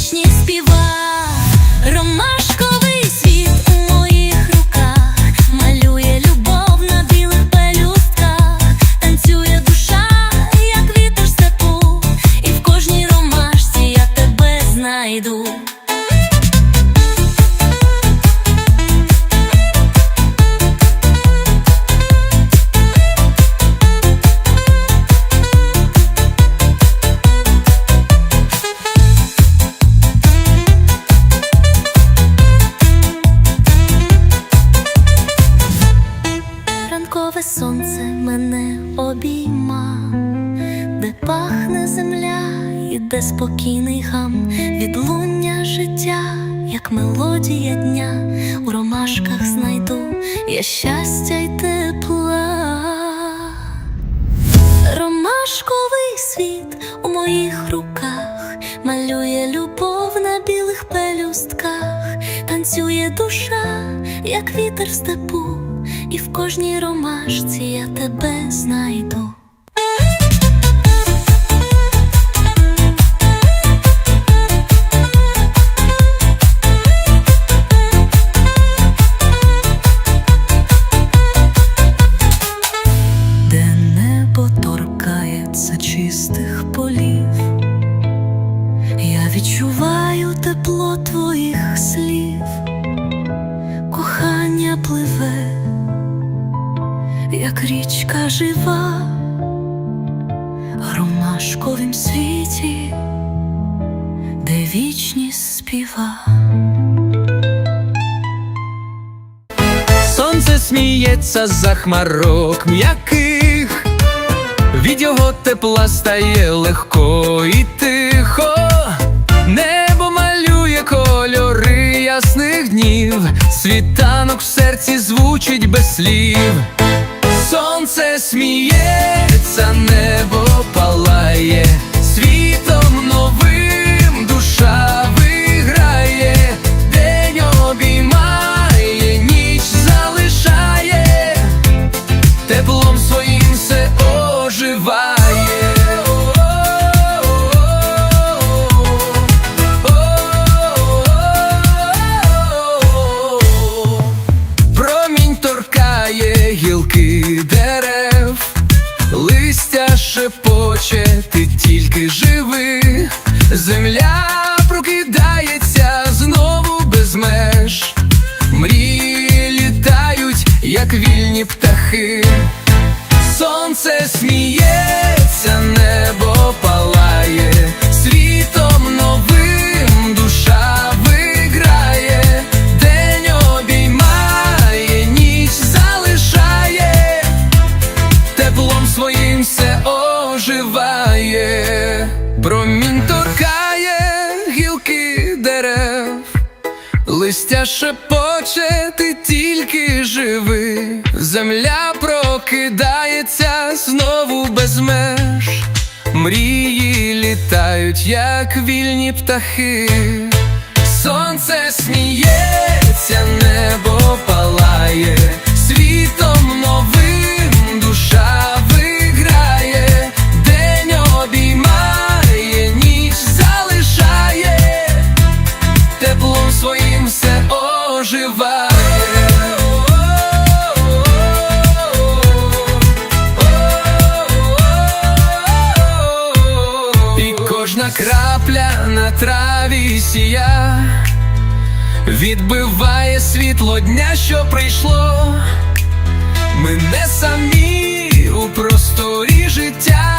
де співа, ромашковий мелодія дня, у ромашках знайду я щастя й тепла. Ромашковий світ у моїх руках малює любов на білих пелюстках, танцює душа, як вітер в степу, і в кожній ромашці я тебе знайду. Жива, в ромашковім світі, де вічність співа. Сонце сміється за хмарок м'яких, від його тепла стає легко і тихо, небо малює кольори ясних днів, світанок в серці звучить без слів. Сміється, небо Листя шепоче, ти тільки живи, земля прокидається знову без меж, мрії літають, як вільні птахи, сонце сміється, небо палає, крапля на траві сія відбиває світло дня, що прийшло. Ми не самі у просторі життя,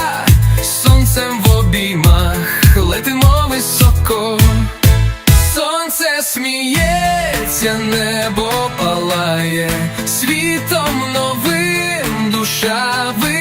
сонцем в обіймах летимо високо. Сонце сміється, небо палає, світом новим душа виграє,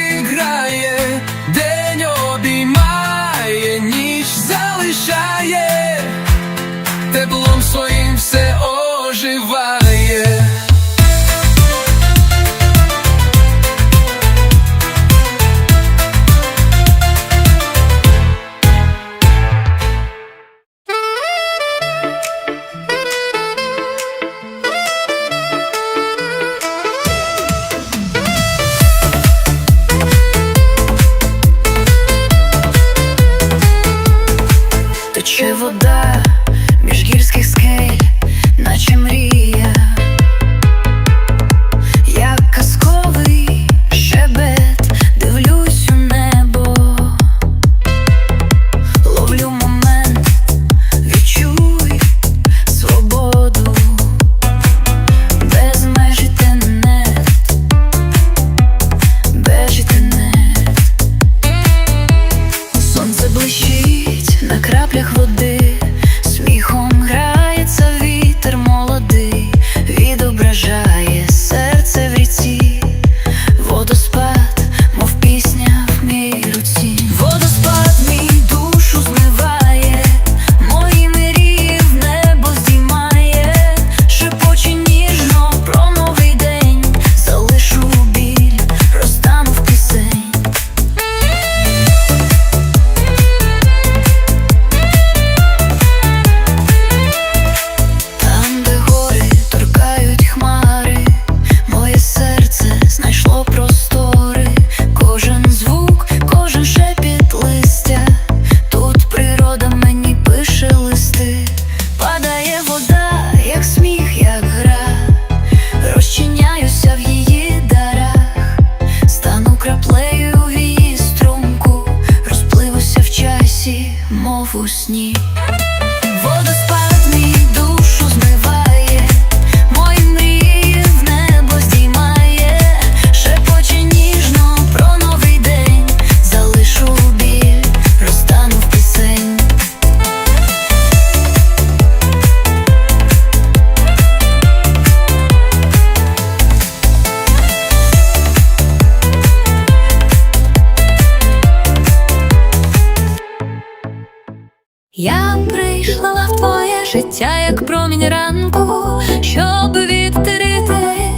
Я прийшла в твоє життя, як промінь ранку, щоб відтерити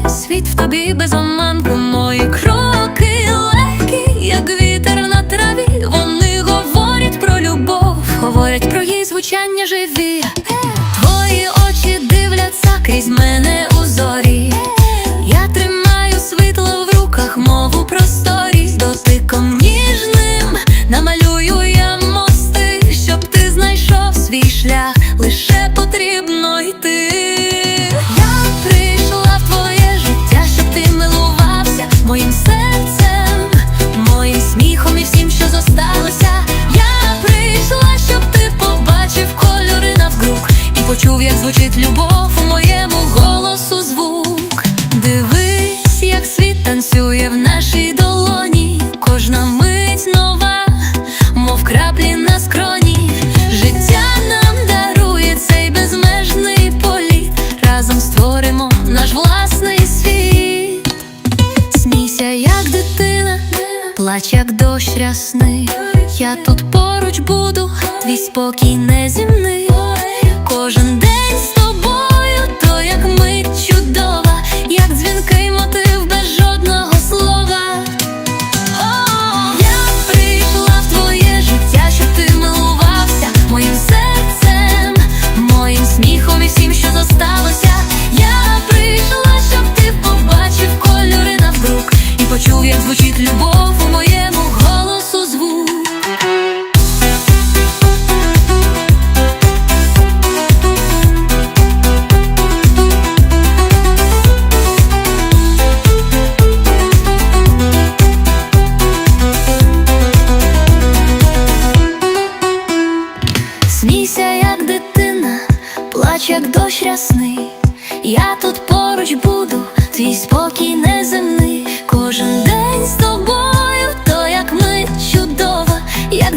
світ в тобі без оманку. Мої кроки легкі, як вітер на траві. Вони говорять про любов, говорять про її звучання живі. Твої очі дивляться крізь мене.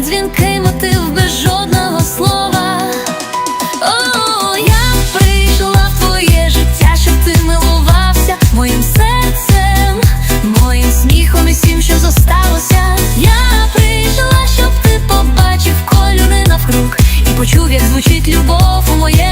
дзвінкий мотив без жодного слова. О, я прийшла в твоє життя, щоб ти милувався моїм серцем, моїм сміхом і всім, що зосталося. Я прийшла, щоб ти побачив кольори навкруг і почув, як звучить любов у моє.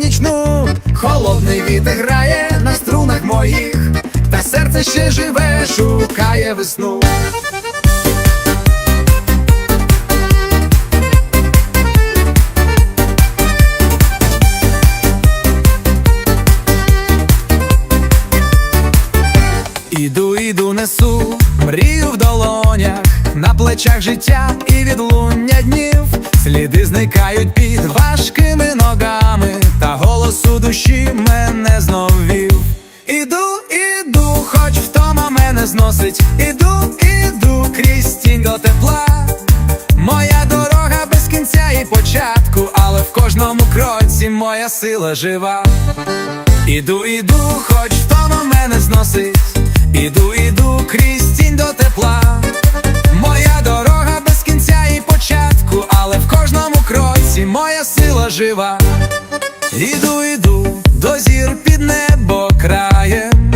нічну, холодний вітер грає на струнах моїх, та серце ще живе, шукає весну. Іду, іду, несу, мрію вдало плечах життя і відлуння днів. Сліди зникають під важкими ногами, та голос у душі мене знов вів. Іду, іду, хоч втома мене зносить. Іду, іду, крізь тінь до тепла. Моя дорога без кінця і початку, але в кожному кроці моя сила жива. Іду, іду, хоч втома мене зносить. Іду, іду, крізь тінь до тепла. Кроці моя сила жива. Іду, іду, до зір під небо краєм.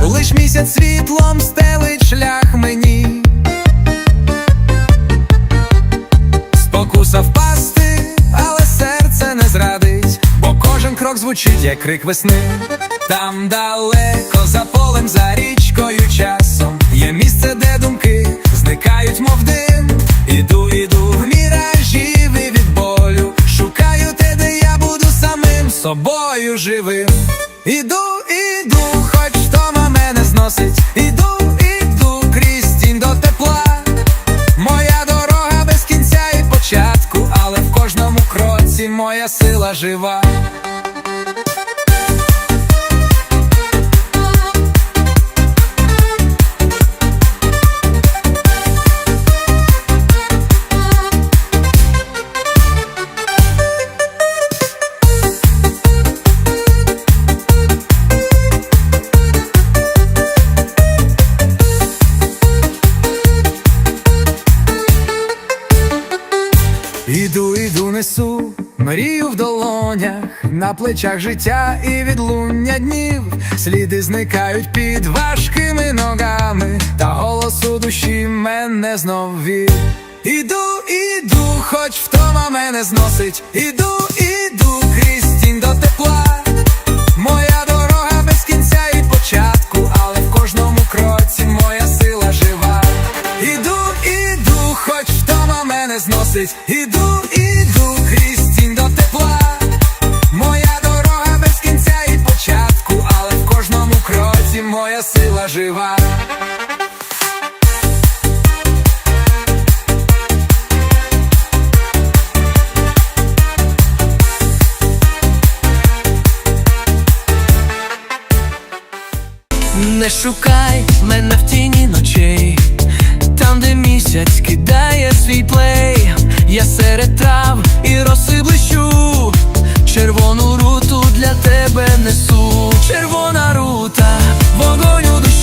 Лиш місяць світлом стелить шлях мені. Спокуса впасти, але серце не зрадить, бо кожен крок звучить, як крик весни. Там далеко за полем, за річкою часом є місце, де думки зникають, мов дим. Іду, іду в міражі від болю. Шукаю те, де я буду самим собою живим. Іду, іду, хоч втома мене зносить. Іду, іду крізь тінь до тепла. Моя дорога без кінця і початку, але в кожному кроці моя сила жива. Долонях, на плечах життя і відлуння днів. Сліди зникають під важкими ногами, та голос у душі мене знов вів. Іду, іду, хоч втома мене зносить. Іду, іду, крізь тінь до тепла. Моя дорога без кінця і початку, але в кожному кроці моя сила жива. Іду, іду, хоч втома мене зносить. Іду, жива. Не шукай мене в тіні ночей, там, де місяць кидає свій плей, я серед трав і роси блищу, червону руту для тебе несу, червона рута, вогонь у душі,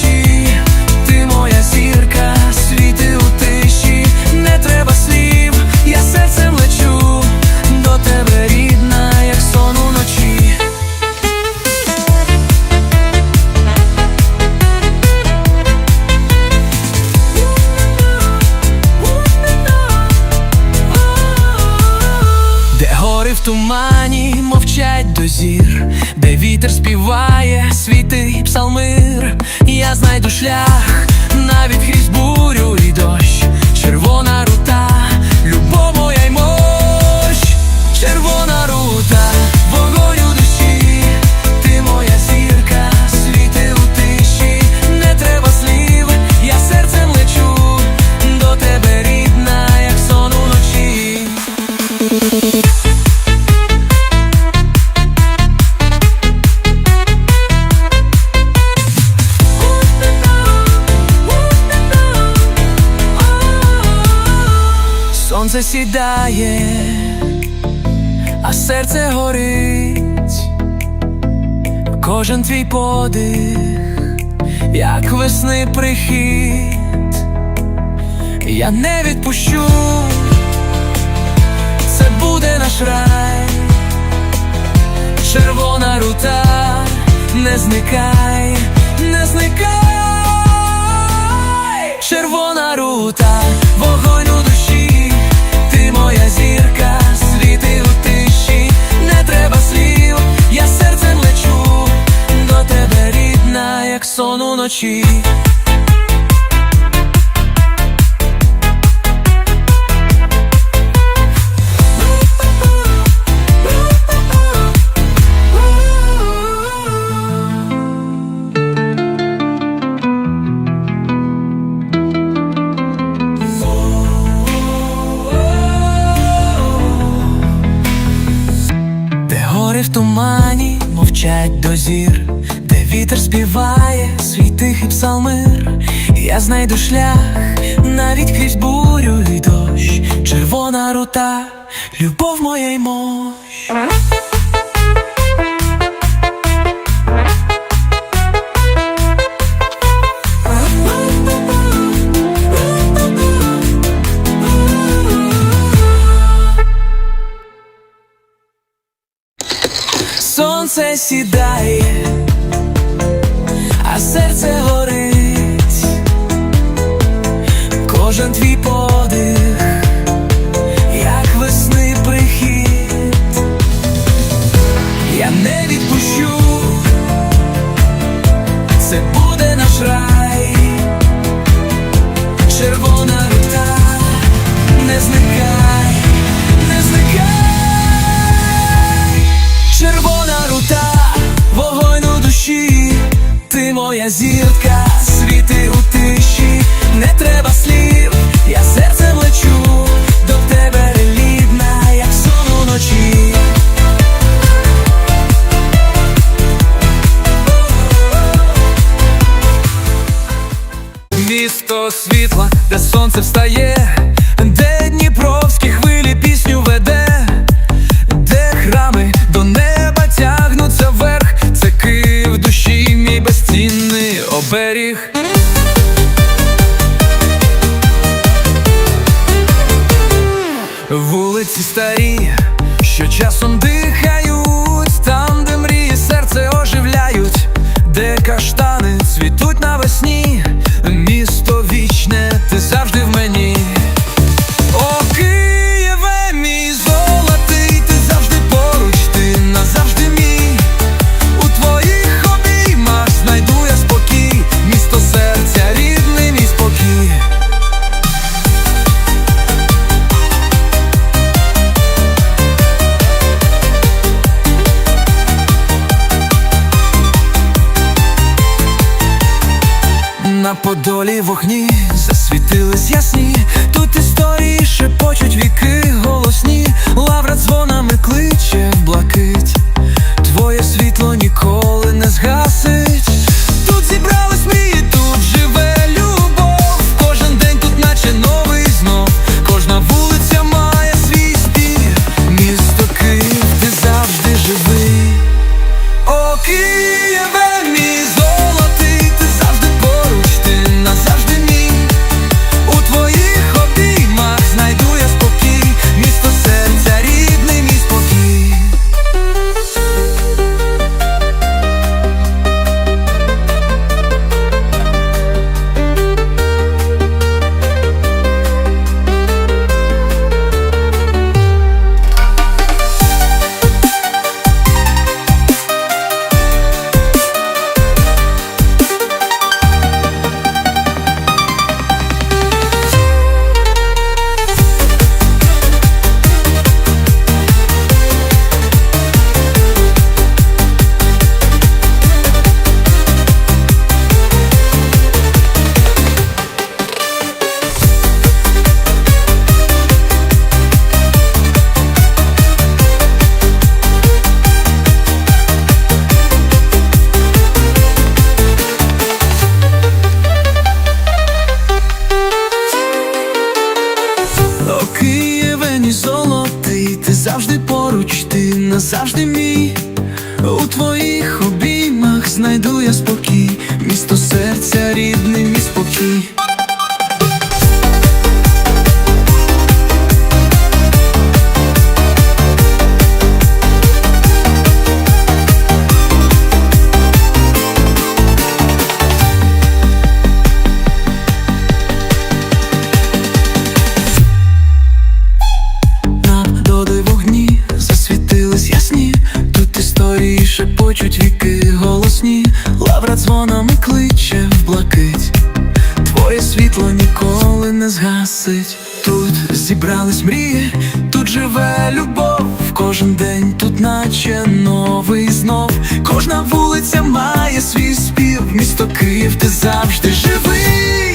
до зір, де вітер співає світи псалмир, я знайду шлях як весни прихід, я не відпущу, це буде наш рай, червона рута, не зникай, не зникай, червона рута, вогонь у душі, ти моя зірка, світи у тиші, не треба слів. Вона як сон уночі. В тумані мовчать до зір Вітер співає свій тихий псалмир, я знайду шлях навіть крізь бурю і дощ, червона рута, любов моєї мощ. Сонце сідає місто світла, де сонце встає. вогні засвітились ясні. Гасить. Тут зібрались мрії, тут живе любов. Кожен день тут наче новий знов. Кожна вулиця має свій спів. Місто Київ, ти завжди живий.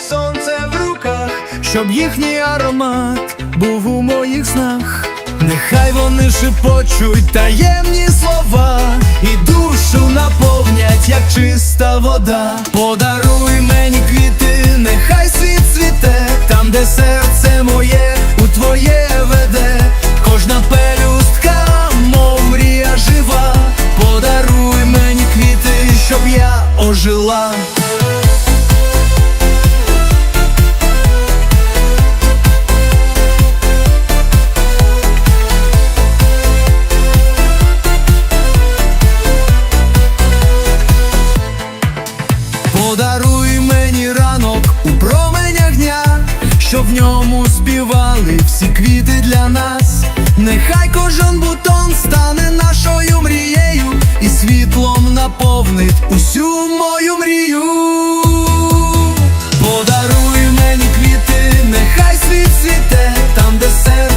Сонце в руках, щоб їхній аромат був у моїх снах. Нехай вони шепочуть таємні слова і душу наповнять, як чиста вода. Подаруй мені квіти, нехай світ цвіте, там, де серце моє у твоє веде, кожна пелюстка, мов мрія жива. Подаруй мені квіти, щоб я ожила. Ньому співали всі квіти для нас. Нехай кожен бутон стане нашою мрією і світлом наповнить усю мою мрію. Подаруй мені квіти, нехай світ світе, там, де серце